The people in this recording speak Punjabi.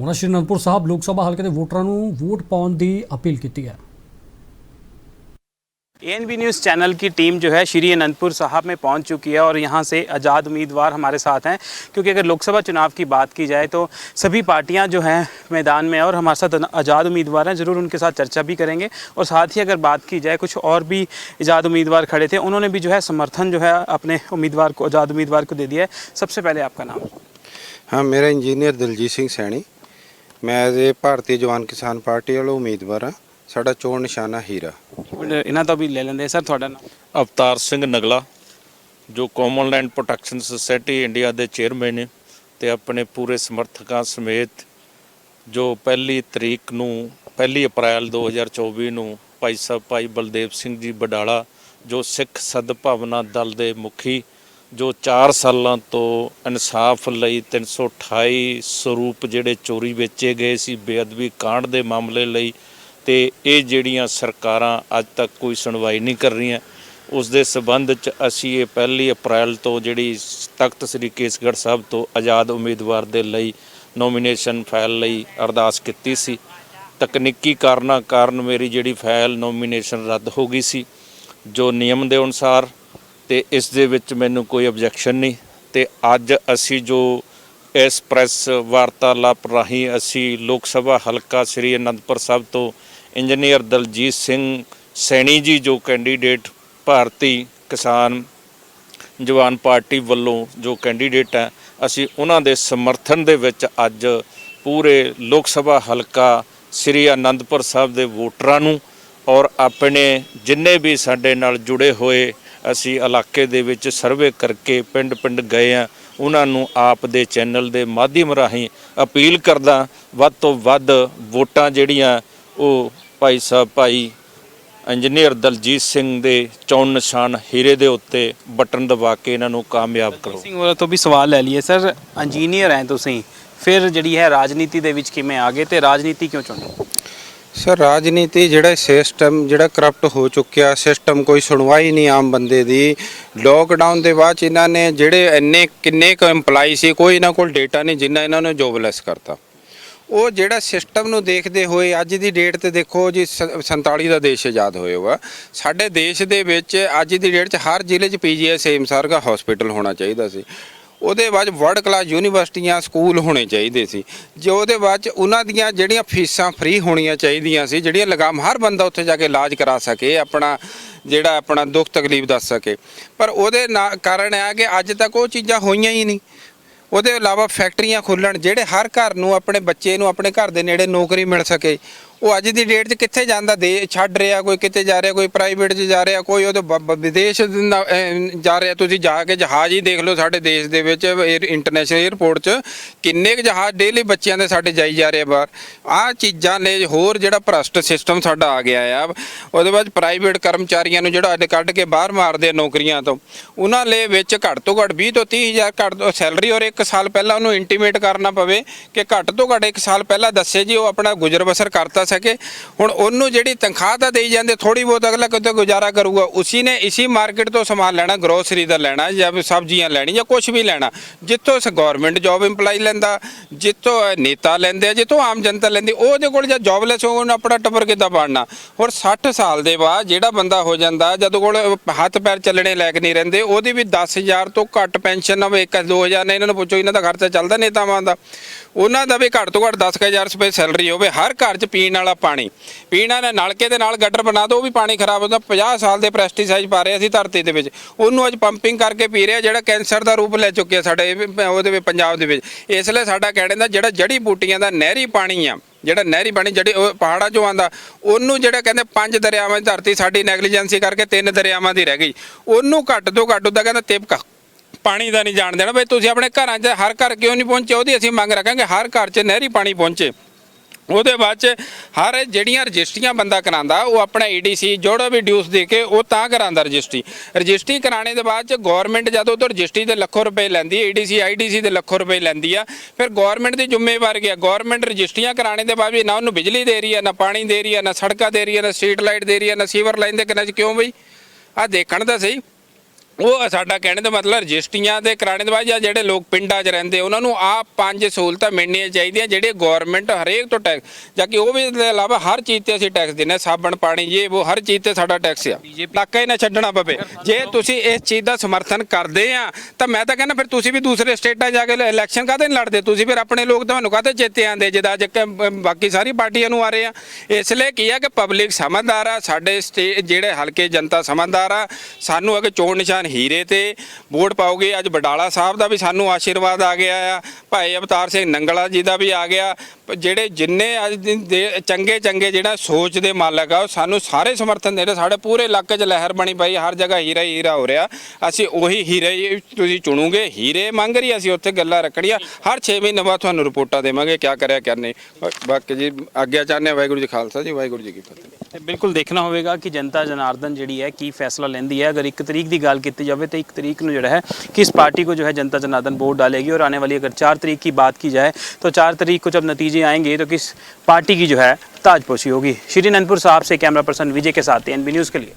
ਉਹਨਾਂ ਸ਼੍ਰੀ ਅਨੰਦਪੁਰ ਸਾਹਿਬ ਲੋਕ ਸਭਾ ਹਲਕੇ ਦੇ ਵੋਟਰਾਂ ਨੂੰ ਵੋਟ ਪਾਉਣ ਦੀ ਅਪੀਲ ਕੀਤੀ ਹੈ एएनबी न्यूज़ चैनल की टीम जो है श्री अनंतपुर साहब में पहुंच चुकी है और यहां से आज़ाद उम्मीदवार हमारे साथ हैं क्योंकि अगर लोकसभा चुनाव की बात की जाए तो सभी पार्टियां जो हैं मैदान में हैं और हमारे साथ आज़ाद उम्मीदवार हैं ज़रूर उनके साथ चर्चा भी करेंगे और साथ ही अगर बात की जाए कुछ और भी आज़ाद उम्मीदवार खड़े थे उन्होंने भी जो है समर्थन जो है अपने उम्मीदवार को आज़ाद उम्मीदवार को दे दिया है सबसे पहले आपका नाम ਹਾਂ ਮੇਰਾ ਇੰਜੀਨੀਅਰ ਦਲਜੀਤ ਸਿੰਘ ਸੈਣੀ ਮੈਂ ਐਜ਼ ਏ ਭਾਰਤੀ ਜਵਾਨ ਕਿਸਾਨ ਪਾਰਟੀ ਵੱਲੋਂ ਉਮੀਦਵਾਰ ਹਾਂ। ਸਾਡਾ ਚੋਣ ਨਿਸ਼ਾਨਾ ਹੀਰਾ। ਇਹਨਾਂ ਤੋਂ ਵੀ ਲੈ ਲੈਂਦੇ। ਸਰ ਤੁਹਾਡਾ ਨਾਮ? ਅਵਤਾਰ ਸਿੰਘ ਨਗਲਾ ਜੋ common land protection society India ਦੇ ਚੇਅਰਮੈਨ ਨੇ ਤੇ ਆਪਣੇ ਪੂਰੇ ਸਮਰਥਕਾਂ ਸਮੇਤ ਜੋ ਪਹਿਲੀ ਤਰੀਕ ਨੂੰ ਪਹਿਲੀ ਅਪ੍ਰੈਲ 2024 ਨੂੰ ਭਾਈ ਸਾਹਿਬ ਭਾਈ ਬਲਦੇਵ ਸਿੰਘ ਜੀ ਬਡਾਲਾ ਜੋ ਸਿੱਖ ਸਦਭਾਵਨਾ ਦਲ ਦੇ ਮੁਖੀ ਜੋ 4 ਸਾਲਾਂ ਤੋਂ ਇਨਸਾਫ ਲਈ 328 ਸਰੂਪ ਜਿਹੜੇ ਚੋਰੀ ਵੇਚੇ ਗਏ ਸੀ, ਬੇਅਦਬੀ ਕਾਂਡ ਦੇ ਮਾਮਲੇ ਲਈ ਤੇ ਇਹ ਜਿਹੜੀਆਂ ਸਰਕਾਰਾਂ ਅੱਜ ਤੱਕ ਕੋਈ ਸੁਣਵਾਈ ਨਹੀਂ ਕਰ ਰਹੀਆਂ, ਉਸ ਦੇ ਸਬੰਧ ਚ ਅਸੀਂ ਇਹ ਪਹਿਲੀ ਅਪ੍ਰੈਲ ਤੋਂ ਜਿਹੜੀ ਤਖਤ ਸ੍ਰੀ ਕੇਸਗੜ੍ਹ ਸਾਹਿਬ ਤੋਂ ਆਜ਼ਾਦ ਉਮੀਦਵਾਰ ਦੇ ਲਈ ਨੋਮੀਨੇਸ਼ਨ ਫਾਈਲ ਲਈ ਅਰਦਾਸ ਕੀਤੀ ਸੀ। ਤਕਨੀਕੀ ਕਾਰਨਾਂ ਕਾਰਨ ਮੇਰੀ ਜਿਹੜੀ ਫਾਈਲ ਨੋਮੀਨੇਸ਼ਨ ਰੱਦ ਹੋ ਗਈ ਸੀ, ਜੋ ਨਿਯਮ ਦੇ ਅਨੁਸਾਰ ਤੇ ਇਸ ਦੇ ਵਿੱਚ ਮੈਨੂੰ ਕੋਈ ਆਬਜੈਕਸ਼ਨ ਨਹੀਂ। ਤੇ ਅੱਜ ਅਸੀਂ ਜੋ ਇਸ ਪ੍ਰੈਸ ਵਾਰਤਾਲਾਪ ਰਾਹੀਂ ਅਸੀਂ ਲੋਕ ਸਭਾ ਹਲਕਾ ਸ੍ਰੀ ਅਨੰਦਪੁਰ ਸਾਹਿਬ ਤੋਂ ਇੰਜੀਨੀਅਰ ਦਲਜੀਤ ਸਿੰਘ ਸੈਣੀ ਜੀ ਜੋ ਕੈਂਡੀਡੇਟ ਭਾਰਤੀ ਕਿਸਾਨ ਜਵਾਨ ਪਾਰਟੀ ਵੱਲੋਂ ਜੋ ਕੈਂਡੀਡੇਟ ਹੈ, ਅਸੀਂ ਉਹਨਾਂ ਦੇ ਸਮਰਥਨ ਦੇ ਵਿੱਚ ਅੱਜ ਪੂਰੇ ਲੋਕ ਸਭਾ ਹਲਕਾ ਸ੍ਰੀ ਅਨੰਦਪੁਰ ਸਾਹਿਬ ਦੇ ਵੋਟਰਾਂ ਨੂੰ ਔਰ ਆਪਣੇ ਜਿੰਨੇ ਵੀ ਸਾਡੇ ਨਾਲ ਜੁੜੇ ਹੋਏ ਅਸੀਂ ਇਲਾਕੇ ਦੇ ਵਿੱਚ ਸਰਵੇ ਕਰਕੇ ਪਿੰਡ-ਪਿੰਡ ਗਏ ਆ ਉਹਨਾਂ ਨੂੰ ਆਪ ਦੇ ਚੈਨਲ ਦੇ ਮਾਧਿਅਮ ਰਾਹੀਂ ਅਪੀਲ ਕਰਦਾ ਵੱਧ ਤੋਂ ਵੱਧ ਵੋਟਾਂ ਜਿਹੜੀਆਂ ਉਹ ਭਾਈ ਸਾਹਿਬ, ਭਾਈ ਇੰਜੀਨੀਅਰ ਦਲਜੀਤ ਸਿੰਘ ਦੇ ਚੋਣ ਨਿਸ਼ਾਨ ਹੀਰੇ ਦੇ ਉੱਤੇ ਬਟਨ ਦਬਾ ਕੇ ਇਹਨਾਂ ਨੂੰ ਕਾਮਯਾਬ ਕਰੋ। ਸਿੰਘ ਹੋਰਾਂ ਤੋਂ ਵੀ ਸਵਾਲ ਲੈ ਲਈਏ। ਸਰ, ਇੰਜੀਨੀਅਰ ਹੈ ਤੁਸੀਂ। ਫਿਰ ਜਿਹੜੀ ਹੈ ਰਾਜਨੀਤੀ ਦੇ ਵਿੱਚ ਕਿਵੇਂ ਆ ਗਏ ਤੇ ਰਾਜਨੀਤੀ ਕਿਉਂ ਚੁਣੀ? ਸਰ, ਰਾਜਨੀਤੀ ਜਿਹੜਾ ਸਿਸਟਮ ਜਿਹੜਾ ਕਰਪਟ ਹੋ ਚੁੱਕਿਆ ਸਿਸਟਮ ਕੋਈ ਸੁਣਵਾਈ ਨਹੀਂ ਆਮ ਬੰਦੇ ਦੀ। ਲੋਕਡਾਊਨ ਦੇ ਬਾਅਦ 'ਚ ਇਹਨਾਂ ਨੇ ਜਿਹੜੇ ਇੰਨੇ ਕਿੰਨੇ ਕੁ EMPLOYE ਸੀ, ਕੋਈ ਇਹਨਾਂ ਕੋਲ ਡੇਟਾ ਨਹੀਂ ਜਿੰਨਾ ਇਹਨਾਂ ਨੂੰ ਜੋਬਲੈਸ ਕਰਤਾ। ਉਹ ਜਿਹੜਾ ਸਿਸਟਮ ਨੂੰ ਦੇਖਦੇ ਹੋਏ, ਅੱਜ ਦੀ ਡੇਟ ਤੇ ਦੇਖੋ ਜੀ, ਸ- 47 ਦਾ ਦੇਸ਼ ਆਜ਼ਾਦ ਹੋਇਆ ਵਾ। ਸਾਡੇ ਦੇਸ਼ ਦੇ ਵਿੱਚ ਅੱਜ ਦੀ ਡੇਟ 'ਚ ਹਰ ਜ਼ਿਲ੍ਹੇ 'ਚ ਪੀਜੀਆਈ ਸੇਮ ਸਰਗਾ ਹਸਪੀਟਲ ਹੋਣਾ ਚਾਹੀਦਾ ਸੀ। ਉਹਦੇ ਬਾਅਦ ਵਰਲਡ ਕਲਾਸ ਯੂਨੀਵਰਸਿਟੀਆਂ ਸਕੂਲ ਹੋਣੇ ਚਾਹੀਦੇ ਸੀ। ਜੋ ਉਹਦੇ ਬਾਅਦ ਉਹਨਾਂ ਦੀਆਂ ਜਿਹੜੀਆਂ ਫੀਸਾਂ ਫ੍ਰੀ ਹੋਣੀਆਂ ਚਾਹੀਦੀਆਂ ਸੀ, ਜਿਹੜੀਆਂ ਲਗਾਮ ਹਰ ਬੰਦਾ ਉੱਥੇ ਜਾ ਕੇ ਇਲਾਜ ਕਰਾ ਸਕੇ, ਆਪਣਾ ਜਿਹੜਾ ਆਪਣਾ ਦੁੱਖ ਤਕਲੀਫ ਦੱਸ ਸਕੇ। ਪਰ ਉਹਦੇ ਨਾ- ਕਾਰਨ ਆ ਕਿ ਅੱਜ ਤੱਕ ਉਹ ਚੀਜ਼ਾਂ ਹੋਈਆਂ ਹੀ ਨਹੀਂ। ਉਹਦੇ ਇਲਾਵਾ ਫੈਕਟਰੀਆਂ ਖੁੱਲਣ ਜਿਹੜੇ ਹਰ ਘਰ ਨੂੰ, ਆਪਣੇ ਬੱਚੇ ਨੂੰ, ਆਪਣੇ ਘਰ ਦੇ ਨੇੜੇ ਨੌਕਰੀ ਮਿਲ ਸਕੇ। ਉਹ ਅੱਜ ਦੀ ਡੇਟ 'ਚ ਕਿੱਥੇ ਜਾਂਦਾ? ਦੇ ਛੱਡ ਰਿਹਾ, ਕੋਈ ਕਿਤੇ ਜਾ ਰਿਹਾ, ਕੋਈ ਪ੍ਰਾਈਵੇਟ 'ਚ ਜਾ ਰਿਹਾ, ਕੋਈ ਉਹਦੇ ਬ- ਬ- ਵਿਦੇਸ਼ ਨਾ- ਜਾ ਰਿਹਾ। ਤੁਸੀਂ ਜਾ ਕੇ ਜਹਾਜ਼ ਹੀ ਦੇਖ ਲਓ ਸਾਡੇ ਦੇਸ਼ ਦੇ ਵਿੱਚ 에ਅਰ ਇੰਟਰਨੈਸ਼ਨਲ 에ਅਰਪੋਰਟ 'ਚ ਕਿੰਨੇ ਕੁ ਜਹਾਜ਼ ਡੇਲੀ ਬੱਚਿਆਂ ਦੇ ਸਾਡੇ ਜਾਈ ਜਾ ਰਹੇ ਆ ਬਾਹਰ। ਆਹ ਚੀਜ਼ਾਂ ਨੇ ਹੋਰ ਜਿਹੜਾ ਭ੍ਰਸ਼ਟ ਸਿਸਟਮ ਸਾਡਾ ਆ ਗਿਆ ਆ। ਉਹਦੇ ਬਾਅਦ ਪ੍ਰਾਈਵੇਟ ਕਰਮਚਾਰੀਆਂ ਨੂੰ ਜਿਹੜਾ ਅੱਜ ਕੱਢ ਕੇ ਬਾਹਰ ਮਾਰਦੇ ਆ ਨੌਕਰੀਆਂ ਤੋਂ। ਉਹਨਾਂ ਲਈ ਵਿੱਚ ਘੱਟ ਤੋਂ ਘੱਟ 20 ਤੋਂ 30 ਹਜ਼ਾਰ ਘੱਟ ਤੋਂ ਸੈਲਰੀ ਔਰ ਇੱਕ ਸਾਲ ਪਹਿਲਾਂ ਉਹਨੂੰ ਇੰਟੀਮੇਟ ਕਰਨਾ ਪਵੇ ਕਿ ਘੱਟ ਤੋਂ ਘੱਟ ਇੱਕ ਸਾਲ ਪਹਿਲਾਂ ਦੱਸੇ ਜੀ, ਉਹ ਆਪਣਾ ਗੁਜ਼ਰ ਬਸਰ ਕਰਤਾ ਸਕੇ। ਹੁਣ ਉਹਨੂੰ ਜਿਹੜੀ ਤਨਖਾਹ ਤਾਂ ਦੇਈ ਜਾਂਦੇ ਥੋੜੀ ਬਹੁਤ ਅਗਲਾ ਕਿਤੇ ਗੁਜ਼ਾਰਾ ਕਰੂਗਾ, ਉਸੀ ਨੇ ਇਸੀ ਮਾਰਕੀਟ ਤੋਂ ਸਮਾਨ ਲੈਣਾ ਗਰੋਸਰੀ ਦਾ ਲੈਣਾ ਜਾਂ ਸਬਜ਼ੀਆਂ ਲੈਣੀ ਜਾਂ ਕੁਝ ਵੀ ਲੈਣਾ। ਜਿੱਥੋਂ ਗਵਰਨਮੈਂਟ ਜੌਬ EMPLOYE ਲੈਂਦਾ, ਜਿੱਥੋਂ ਨੇਤਾ ਲੈਂਦੇ ਆ, ਜਿੱਥੋਂ ਆਮ ਜਨਤਾ ਲੈਂਦੀ ਉਹਦੇ ਕੋਲ ਜਾਂ ਜੌਬਲੈਸ ਹੋ ਉਹਨੂੰ ਆਪਣਾ ਟੱਬਰ ਕਿੱਦਾਂ ਪਾੜਨਾ। ਔਰ 60 ਸਾਲ ਦੇ ਬਾਅਦ ਜਿਹੜਾ ਬੰਦਾ ਹੋ ਜਾਂਦਾ, ਜਦੋਂ ਕੋਲ ਹੱਥ ਪੈਰ ਚੱਲਣੇ ਲਾਇਕ ਨਹੀਂ ਰਹਿੰਦੇ, ਉਹਦੀ ਵੀ 10000 ਤੋਂ ਘੱਟ ਪੈਨਸ਼ਨ ਹੋਵੇ 1 2000 ਨੇ, ਇਹਨਾਂ ਨੂੰ ਪੁੱਛੋ, ਇਹਨਾਂ ਦਾ ਖਰਚਾ ਚੱਲਦਾ ਨੇਤਾਵਾਂ ਦਾ। ਉਹਨਾਂ ਦਾ ਵੀ ਘੱਟ ਤੋਂ ਘੱਟ 10000 ਰੁਪਏ ਸੈਲਰੀ ਹੋਵੇ, ਹਰ ਘਰ 'ਚ ਪੀਣ ਵਾਲਾ ਪਾਣੀ। ਪੀਣਾ ਵਾਲੇ ਨਲਕੇ ਦੇ ਨਾਲ ਗੱਡਰ ਬਣਾ ਦੋ, ਉਹ ਵੀ ਪਾਣੀ ਖਰਾਬ ਹੁੰਦਾ 50 ਸਾਲ ਦੇ ਪ੍ਰੈਸਟੀਸਾਈਜ਼ ਪਾ ਰਹੇ ਅਸੀਂ ਧਰਤੀ ਦੇ ਵਿੱਚ। ਉਹਨੂੰ ਅੱਜ ਪੰਪਿੰਗ ਕਰਕੇ ਪੀ ਰਿਹਾ ਜਿਹੜਾ ਕੈਂਸਰ ਦਾ ਰੂਪ ਲੈ ਚੁੱਕਿਆ ਸਾਡੇ ਉਹਦੇ ਵਿੱਚ ਪੰਜਾਬ ਦੇ ਵਿੱਚ। ਇਸ ਲਈ ਸਾਡਾ ਕਹਿਣ ਦਾ ਜਿਹੜਾ ਜੜੀ ਬੂਟੀਆਂ ਦਾ ਨਹਿਰੀ ਪਾਣੀ ਆ, ਜਿਹੜਾ ਨਹਿਰੀ ਪਾਣੀ, ਜਿਹੜੀ ਉਹ ਪਹਾੜਾਂ ਚੋਂ ਆਂਦਾ ਉਹਨੂੰ ਜਿਹੜਾ ਕਹਿੰਦੇ ਪੰਜ ਦਰਿਆਵਾਂ ਦੀ ਧਰਤੀ ਸਾਡੀ ਨੈਗਲੀਜੈਂਸੀ ਕਰਕੇ ਤਿੰਨ ਦਰਿਆਵਾਂ ਦੀ ਰਹਿ ਗਈ। ਉਹਨੂੰ ਘੱਟ ਤੋਂ ਘੱਟ ਉਹਦਾ ਕਹਿੰਦਾ ਤਿਪਕਾ। ਪਾਣੀ ਦਾ ਨਹੀਂ ਜਾਣ ਦੇਣਾ। ਬਈ ਤੁਸੀਂ ਆਪਣੇ ਘਰਾਂ 'ਚ ਹਰ ਘਰ ਕਿਉਂ ਨਹੀਂ ਪਹੁੰਚੇ? ਉਹਦੀ ਅਸੀਂ ਮੰਗ ਰੱਖਾਂਗੇ ਹਰ ਘਰ 'ਚ ਨਹਿਰੀ ਪਾਣੀ ਪਹੁੰਚੇ। ਉਹਦੇ ਬਾਅਦ ਚ ਹਰ ਜਿਹੜੀਆਂ ਰਜਿਸਟਰੀਆਂ ਬੰਦਾ ਕਰਾਂਦਾ ਉਹ ਆਪਣਾ ਈਡੀਸੀ ਜਿਹੜਾ ਵੀ ਡਿਊਸ ਦੇ ਕੇ ਉਹ ਤਾਂ ਕਰਾਂਦਾ ਰਜਿਸਟਰੀ। ਰਜਿਸਟਰੀ ਕਰਾਣੇ ਦੇ ਬਾਅਦ ਚ ਗਵਰਨਮੈਂਟ ਜਦੋਂ ਤੋਂ ਰਜਿਸਟਰੀ ਦੇ ਲੱਖੋਂ ਰੁਪਏ ਲੈਂਦੀ ਹੈ ਈਡੀਸੀ ਆਈਡੀਸੀ ਦੇ ਲੱਖੋਂ ਰੁਪਏ ਲੈਂਦੀ ਆ, ਫਿਰ ਗਵਰਨਮੈਂਟ ਦੀ ਜ਼ਿੰਮੇਵਾਰੀ ਗਿਆ ਗਵਰਨਮੈਂਟ ਰਜਿਸਟਰੀਆਂ ਕਰਾਣੇ ਦੇ ਬਾਅਦ ਵੀ ਨਾ ਉਹਨੂੰ ਬਿਜਲੀ ਦੇ ਰਹੀ ਹੈ ਨਾ ਪਾਣੀ ਦੇ ਰਹੀ ਹੈ ਨਾ ਸੜਕਾਂ ਦੇ ਰਹੀ ਹੈ ਨਾ ਸਟਰੀਟ ਲਾਈਟ ਦੇ ਰਹੀ ਹੈ ਨਾ ਸੀਵਰ ਲਾਈਨ ਦੇ ਕਿਨਾਰੇ 'ਚ ਕਿਉਂ ਬਈ? ਆ ਦੇਖਣ ਤਾਂ ਸਹੀ। ਉਹ ਸਾਡਾ ਕਹਿਣ ਦਾ ਮਤਲਬ ਰਜਿਸਟਰੀਆਂ ਦੇ ਕਰਾਣੇ ਦੇ ਬਾਅਦ ਜਾਂ ਜਿਹੜੇ ਲੋਕ ਪਿੰਡਾਂ 'ਚ ਰਹਿੰਦੇ ਉਹਨਾਂ ਨੂੰ ਆ ਪੰਜ ਸਹੂਲਤਾਂ ਮਿਲਣੀਆਂ ਚਾਹੀਦੀਆਂ ਜਿਹੜੇ ਗਵਰਨਮੈਂਟ ਹਰੇਕ ਤੋਂ ਟੈਕਸ ਜਾਂ ਕਿ ਉਹ ਵੀ ਦੇ ਇਲਾਵਾ ਹਰ ਚੀਜ਼ ਤੇ ਅਸੀਂ ਟੈਕਸ ਹਾਂ ਸਾਬਣ ਪਾਣੀ ਇਹ ਉਹ ਹਰ ਚੀਜ਼ ਤੇ ਸਾਡਾ ਟੈਕਸ ਆ। ਇਲਾਕਾ ਹੀ ਨਾ ਛੱਡਣਾ ਪਵੇ। ਜੇ ਤੁਸੀਂ ਇਸ ਚੀਜ਼ ਦਾ ਸਮਰਥਨ ਕਰਦੇ ਆ ਤਾਂ ਮੈਂ ਤਾਂ ਕਹਿੰਦਾ ਫਿਰ ਤੁਸੀਂ ਵੀ ਦੂਸਰੇ ਸਟੇਟਾਂ ਜਾ ਕੇ ਇਲੈਕਸ਼ਨ ਕਾਹਦੇ ਨਹੀਂ ਲੜਦੇ? ਤੁਸੀਂ ਫਿਰ ਆਪਣੇ ਲੋਕ ਤੁਹਾਨੂੰ ਕਾਹਦੇ ਚੇਤੇ ਆਂਦੇ ਜਿਹਦਾ ਅੱਜ ਕ- ਬਾਕੀ ਸਾਰੀ ਪਾਰਟੀਆਂ ਨੂੰ ਆ ਰਹੇ ਆ। ਇਸ ਲਈ ਕੀ ਆ ਕਿ ਪਬਲਿਕ ਸਮਝਦਾਰ ਆ ਸਾਡੇ ਜਿਹੜੇ ਹਲਕੇ ਜਨਤਾ ਸਮਝਦਾਰ ਆ ਸਾਨੂੰ ਅਗੇ ਚੋਣ ਨਿਸ਼ਾਨ ਹੀਰੇ ਤੇ ਵੋਟ ਪਾਓਗੇ? ਅੱਜ ਬਡਾਲਾ ਸਾਹਿਬ ਦਾ ਵੀ ਸਾਨੂੰ ਆਸ਼ੀਰਵਾਦ ਆ ਗਿਆ ਆ। ਭਾਈ ਅਵਤਾਰ ਸਿੰਘ ਨੰਗਲਾ ਜੀ ਦਾ ਵੀ ਆ ਗਿਆ। ਜਿਹੜੇ ਜਿੰਨੇ ਅੱਜ ਦਿਨ ਦੇ ਚੰਗੇ ਚੰਗੇ ਜਿਹੜਾ ਸੋਚ ਦੇ ਮਾਲਕ ਆ, ਉਹ ਸਾਨੂੰ ਸਾਰੇ ਸਮਰਥਨ ਦੇ ਰਹੇ। ਸਾਡੇ ਪੂਰੇ ਇਲਾਕੇ 'ਚ ਲਹਿਰ ਬਣੀ ਪਈ, ਹਰ ਜਗ੍ਹਾ ਹੀਰਾ ਹੀ ਹੀਰਾ ਹੋ ਰਿਹਾ। ਅਸੀਂ ਉਹੀ ਹੀਰੇ ਹੀ ਤੁਸੀਂ ਚੁਣੋਗੇ। ਹੀਰੇ ਮੰਗ ਰਹੀ ਅਸੀਂ ਉੱਥੇ ਗੱਲਾਂ ਰੱਖੜੀਆਂ ਹਰ 6 ਮਹੀਨੇ ਬਾਅਦ ਤੁਹਾਨੂੰ ਰਿਪੋਰਟਾਂ ਦੇਵਾਂਗੇ ਕੀ ਕਰਿਆ ਕਰਨੇ। ਬਾਕੀ ਜੀ, ਅੱਗੇ ਚਾਹਨੇ ਵਾਹਿਗੁਰੂ ਜੀ ਖਾਲਸਾ ਜੀ, ਵਾਹਿਗੁਰੂ ਜੀ ਕੀ ਫਤਿਹ। ਬਿਲਕੁਲ ਦੇਖਣਾ ਹੋਵੇਗਾ ਕਿ ਜਨਤਾ ਜਨਾਰਦਨ ਜਿਹੜੀ ਹੈ ਕੀ ਫੈਸਲਾ ਲੈਂਦੀ ਹੈ ਅਗਰ ਇੱਕ ਤਰੀਕ ਦੀ ਗੱਲ ਕੀਤੀ ਜਾਵੇ ਤਾਂ ਇੱਕ ਤਰੀਕ ਨੂੰ ਜਿਹੜਾ ਹੈ ਕਿਸ ਪਾर्टी को जो है जनता जनार्दन वोट डालेगी और आने वाली अगर चार तरीक की बात की जाए तो चार तरीक को जब नतीजे आएंगे तो किस पार्टी की जो है ताजपोशी होगी श्री नंदपुर साहब से कैमरा पर्सन विजय के साथ एनबी न्यूज़ के लिए